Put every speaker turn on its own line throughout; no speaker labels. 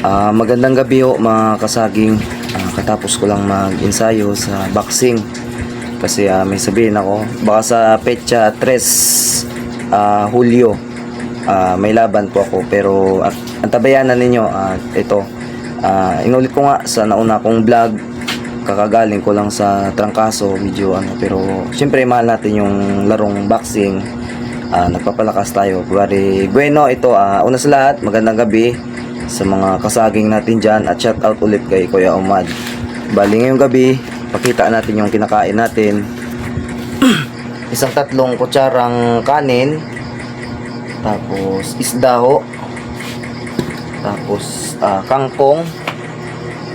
Ah, magandang gabi ho mga kasaging. Ah, katapos ko lang mag-ensayo sa boxing. Kasi ah, may sabihin ako, baka sa petsa 3 ah, Hulyo, ah, may laban po ako. Pero at, ang tabayanan ninyo, at ito, ah, inulit ko nga sa nauna kong vlog, kakagaling ko lang sa trangkaso, medyo ano, pero syempre mahal natin yung larong boxing. Ah, nagpapalakas tayo. Bari, bueno, ito, ah, una sa lahat, magandang gabi sa mga kasaging natin dyan at shout out ulit kay Kuya Omad. Bali ngayong gabi, pakita natin yung kinakain natin. Isang tatlong kutsarang kanin, tapos isda ho, tapos ah, kangkong,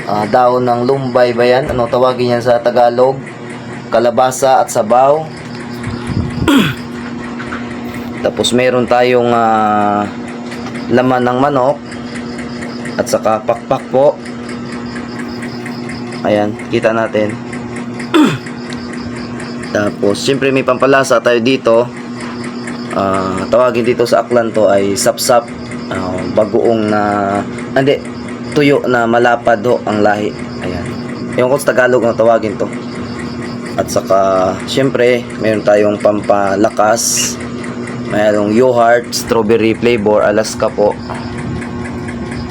ah, daon ng lumbay ba yan? Ano tawagin yan sa Tagalog? Kalabasa at sabaw. tapos meron tayong ah, laman ng manok at saka pakpak po. Ayan kita natin. Tapos syempre may pampalasa tayo dito. Ah, tawagin dito sa aklan to ay sapsap. Ah, bagoong na ah, hindi tuyo na malapad ho ang lahi. Ayan. Yung ko sa Tagalog na tawagin to? At saka syempre mayroon tayong pampalakas. Mayroong Yo-Heart strawberry flavor Alaska po.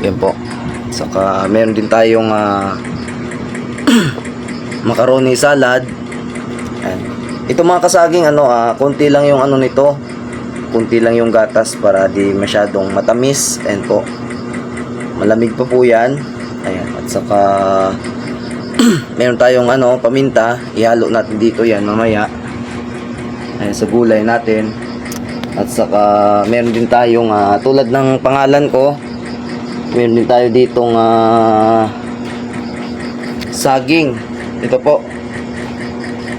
Yan po. Saka meron din tayong ah, macaroni salad. Ayan. Ito mga kasaging ano, ah, konti lang yung ano nito. Konti lang yung gatas para di masyadong matamis. Ayan po. Malamig pa po yan. Ayan. At saka meron tayong ano, paminta. Ihalo natin dito yan mamaya. Ayan, sa gulay natin. At saka meron din tayong ah, tulad ng pangalan ko, meron din tayo ditong ah, saging. Ito po.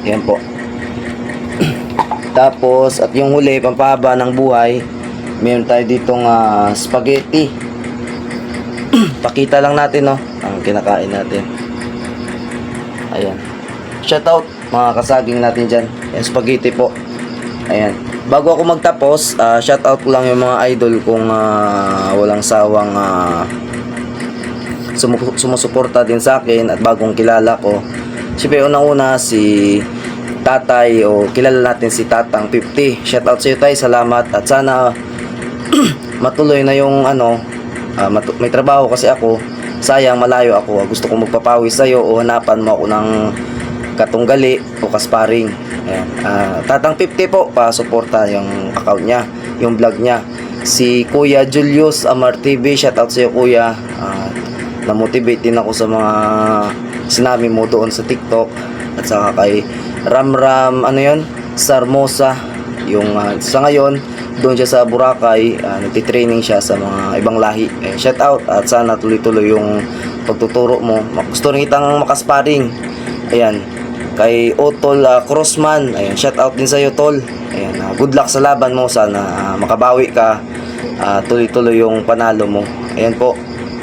Yan po. Tapos, at yung huli, pampahaba ng buhay, meron tayo ditong ah, spaghetti. Pakita lang natin, no, ang kinakain natin. Ayan. Shout out, mga kasaging natin dyan. Yan, spaghetti po. Ayan. Bago ako magtapos, ah, shout out lang yung mga idol kung ah, walang sawang ah, sumu- sumusuporta din sa akin at bagong kilala ko. Siyempre, unang-una si Tatay o kilala natin si Tatang 50. Shout out sa iyo, Tay. Salamat at sana matuloy na yung ano, ah, matu- may trabaho kasi ako. Sayang, malayo ako. Gusto ko magpapawis sa'yo o hanapan mo ako ng katunggali o kasparing. Ayan. Ah, tatang 50 po, pa-suporta yung account niya, yung vlog niya. Si Kuya Julius Amar TV, shout out sa iyo Kuya. Ah, na-motivate din ako sa mga sinabi mo doon sa TikTok at saka kay Ramram ano yon Sarmosa yung ah, sa ngayon doon siya sa Boracay uh, nagtitraining siya sa mga ibang lahi eh, shout out at sana tuloy-tuloy yung pagtuturo mo gusto rin kitang makasparing ayan kay Otol ah, Crossman ayan shout out din sa iyo tol ayan ah, good luck sa laban mo sana ah, makabawi ka ah, tuloy-tuloy yung panalo mo ayan po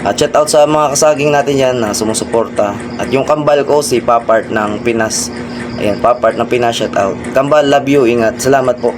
at shout out sa mga kasaging natin yan na sumusuporta. At yung kambal ko si Papart ng Pinas. Ayan, Papart ng Pinas shout out. Kambal, love you, ingat. Salamat po.